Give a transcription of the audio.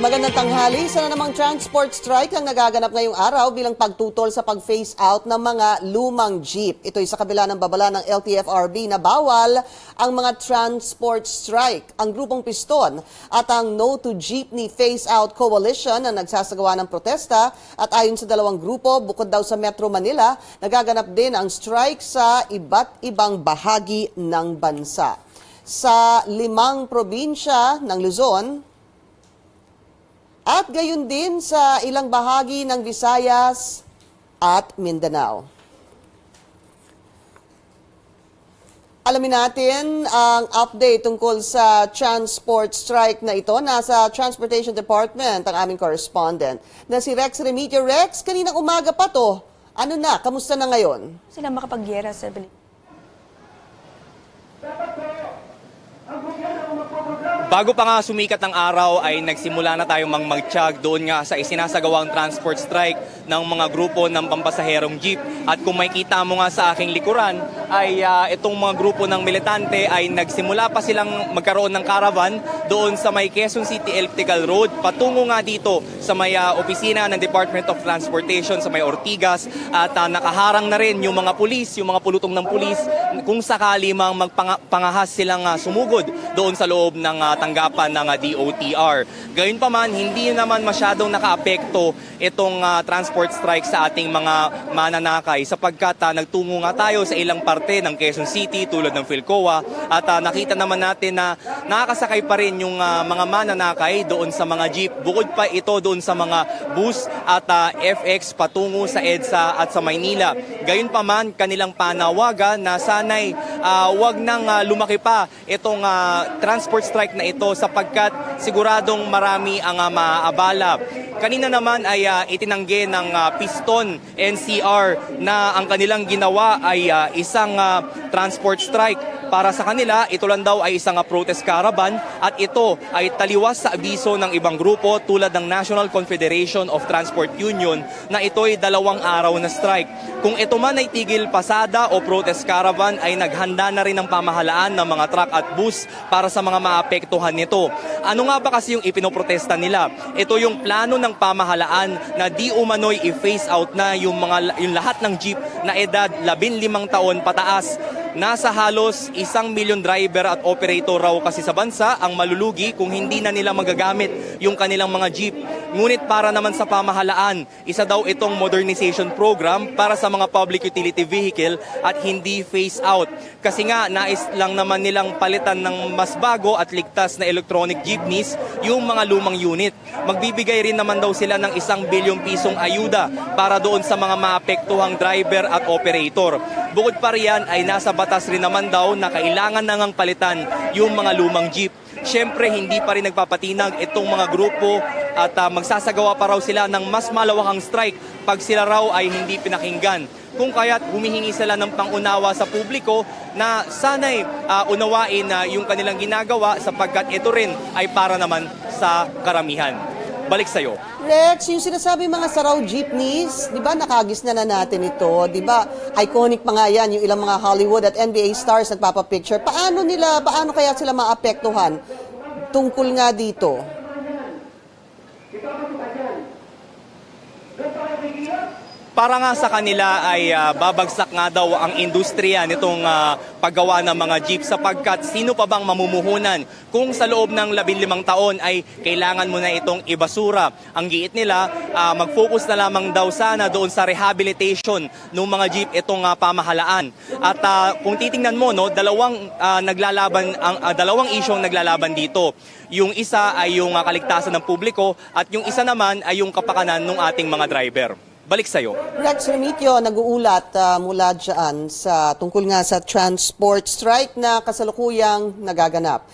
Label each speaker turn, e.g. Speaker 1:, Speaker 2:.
Speaker 1: Magandang tanghali. Isa na namang transport strike ang nagaganap ngayong araw bilang pagtutol sa pag-phase out ng mga lumang jeep. Ito'y sa kabila ng babala ng LTFRB na bawal ang mga transport strike. Ang grupong Piston at ang No to Jeepney Phase Out Coalition ang nagsasagawa ng protesta at ayon sa dalawang grupo, bukod daw sa Metro Manila, nagaganap din ang strike sa iba't ibang bahagi ng bansa. Sa limang probinsya ng Luzon, at gayon din sa ilang bahagi ng Visayas at Mindanao. Alamin natin ang update tungkol sa transport strike na ito. Nasa Transportation Department ang aming correspondent na si Rex Remigio. Rex, kaninang umaga pa to. Ano na? Kamusta na ngayon?
Speaker 2: sila makapagyera sa balik.
Speaker 3: Bago pa nga sumikat ang araw ay nagsimula na tayong mang magtiyag doon nga sa isinasagawang transport strike ng mga grupo ng pampasaherong jeep. At kung makikita mo nga sa aking likuran ay ah, itong mga grupo ng militante ay nagsimula pa silang magkaroon ng caravan doon sa may Quezon City Elliptical Road patungo nga dito sa may ah, opisina ng Department of Transportation sa may Ortigas at ah, nakaharang na rin yung mga pulis, yung mga pulutong ng pulis kung sakali mang magpangahas silang ah, sumugod doon sa loob ng ah, tanggapan ng ah, DOTR. Gayunpaman, hindi naman masyadong nakaapekto itong ah, transport strike sa ating mga mananakay sapagkat ah, nagtungo nga tayo sa ilang parte ng Quezon City tulad ng Philcoa at ah, nakita naman natin na nakakasakay pa rin yung ah, mga mananakay doon sa mga jeep. Bukod pa ito doon sa mga bus at ah, FX patungo sa EDSA at sa Maynila. Gayunpaman, kanilang panawagan na sanay ah, wag nang ah, lumaki pa itong ah, transport strike na sapagkat siguradong marami ang ah, maaabala. Kanina naman ay ah, itinanggi ng ah, Piston NCR na ang kanilang ginawa ay ah, isang ah, transport strike. Para sa kanila, ito lang daw ay isang ah, protest caravan at ito ay taliwas sa abiso ng ibang grupo tulad ng National Confederation of Transport Union na ito ay dalawang araw na strike. Kung ito man ay tigil pasada o protest caravan ay naghanda na rin ng pamahalaan ng mga truck at bus para sa mga maapektuhan nito. Ano nga ba kasi yung ipinoprotesta nila? Ito yung plano ng pamahalaan na di umano'y i-phase out na yung, mga, yung lahat ng jeep na edad 15 taon pataas Nasa halos isang milyon driver at operator raw kasi sa bansa ang malulugi kung hindi na nila magagamit yung kanilang mga jeep. Ngunit para naman sa pamahalaan, isa daw itong modernization program para sa mga public utility vehicle at hindi phase out. Kasi nga nais lang naman nilang palitan ng mas bago at ligtas na electronic jeepneys yung mga lumang unit. Magbibigay rin naman daw sila ng isang bilyong pisong ayuda para doon sa mga maapektuhang driver at operator. Bukod pa riyan ay nasa batas rin naman daw na kailangan na ngang palitan yung mga lumang jeep. Siyempre, hindi pa rin nagpapatinag itong mga grupo at ah, magsasagawa pa raw sila ng mas malawakang strike pag sila raw ay hindi pinakinggan. Kung kaya't humihingi sila ng pangunawa sa publiko na sana'y ah, unawain na yung kanilang ginagawa sapagkat ito rin ay para naman sa karamihan. Balik sa'yo.
Speaker 1: Rex, yung sinasabi mga saraw jeepneys, di ba nakagis na na natin ito? Di ba iconic pa nga yan, yung ilang mga Hollywood at NBA stars nagpapapicture. Paano nila, paano kaya sila maapektuhan tungkol nga dito?
Speaker 3: Para nga sa kanila ay ah, babagsak nga daw ang industriya nitong ah, paggawa ng mga jeep sapagkat sino pa bang mamumuhunan kung sa loob ng 15 taon ay kailangan mo na itong ibasura. Ang giit nila, ah, mag-focus na lamang daw sana doon sa rehabilitation ng mga jeep itong ah, pamahalaan. At ah, kung titingnan mo, no, dalawang ah, naglalaban ang ah, dalawang isyong naglalaban dito. Yung isa ay yung ah, kaligtasan ng publiko at yung isa naman ay yung kapakanan ng ating mga driver. Balik sa'yo.
Speaker 1: Rex Remitio, nag-uulat ah, mula dyan sa tungkol nga sa transport strike na kasalukuyang nagaganap.